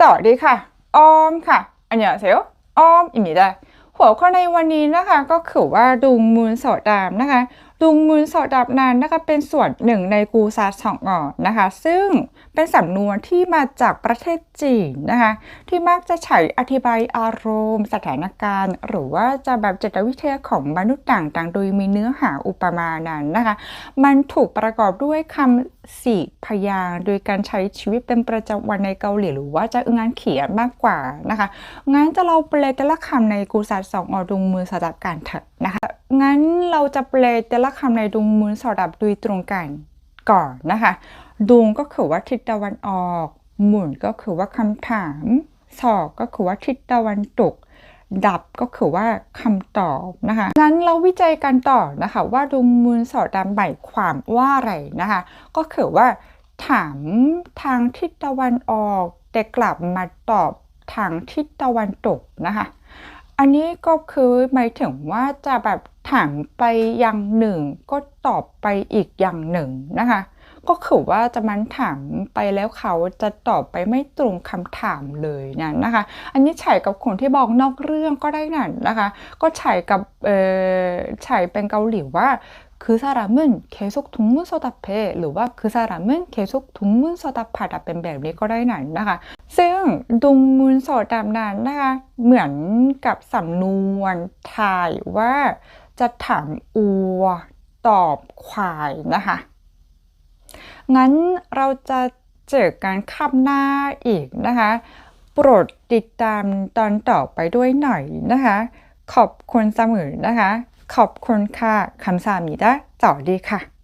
สวัสดีค่ะ ออมค่ะ อันยองเซลออมอิมิดาหัวข้อในวันนี้นะคะ ก็คือว่าดุงมูลสอดามนะคะ ดุงมูลโสดามนั้นนะคะเป็นส่วนหนึ่งในกูซาสองอ่อนนะคะ ซึ่งเป็นสำนวนที่มาจากประเทศจีนนะคะ ที่มักจะใช้อธิบายอารมณ์ สถานการณ์ หรือว่าจะแบบจิตวิทยาของมนุษย์ต่างๆ โดยมีเนื้อหาอุปมานั้นนะคะ มันถูกประกอบด้วยคำสี่พยางโดยการใช้ชีวิตเป็นประจำวันในเกาหลีหรือว่าจะงานเขียนมากกว่านะคะงั้นจะเราแปลแต่ละคำในกูซาสองอดุงมือสดับกันเถอะนะคะงั้นเราจะแปลแต่ละคำในดุงมือสอดับโดยตรงกันก่อนนะคะดุงก็คือว่าทิศตะวันออก หมุนก็คือว่าคำถาม สอกก็คือว่าทิศตะวันตก ดับก็คือว่าคำตอบนะคะงั้นเราวิจัยกันต่อนะคะว่าดุงมูลสอดดำหมายความว่าอะไรนะคะ ก็คือว่าถามทางทิศตะวันออก แต่กลับมาตอบทางทิศตะวันตกนะคะ อันนี้ก็คือหมายถึงว่าจะแบบถามไปอย่างหนึ่ง ก็ตอบไปอีกอย่างหนึ่งนะคะ ก็คือว่าจะมันถามไปแล้วเขาจะตอบไปไม่ตรงคำถามเลยนะนะคะ อันนี้ใช้กับคนที่บอกนอกเรื่องก็ได้นั่นนะคะ ก็ใช้กับเอ่อใช้เป็นเกาหลีว่า그 사람은 계속 동문서답해 หรือว่า그 사람은 계속 동문서답하다 เป็นแบบนี้ก็ได้นั่นนะคะ ซึ่งดุงมูลโสดามนั้นนะคะเหมือนกับสำนวนไทยว่าจะถามอัวตอบควายนะคะ งั้นเราจะเจอกันขำหน้าอีกนะคะ โปรดติดตามตอนต่อไปด้วยหน่อยนะคะ ขอบคุณเสมอนะคะ ขอบคุณค่ะคำสามีดาสวัสดีค่ะ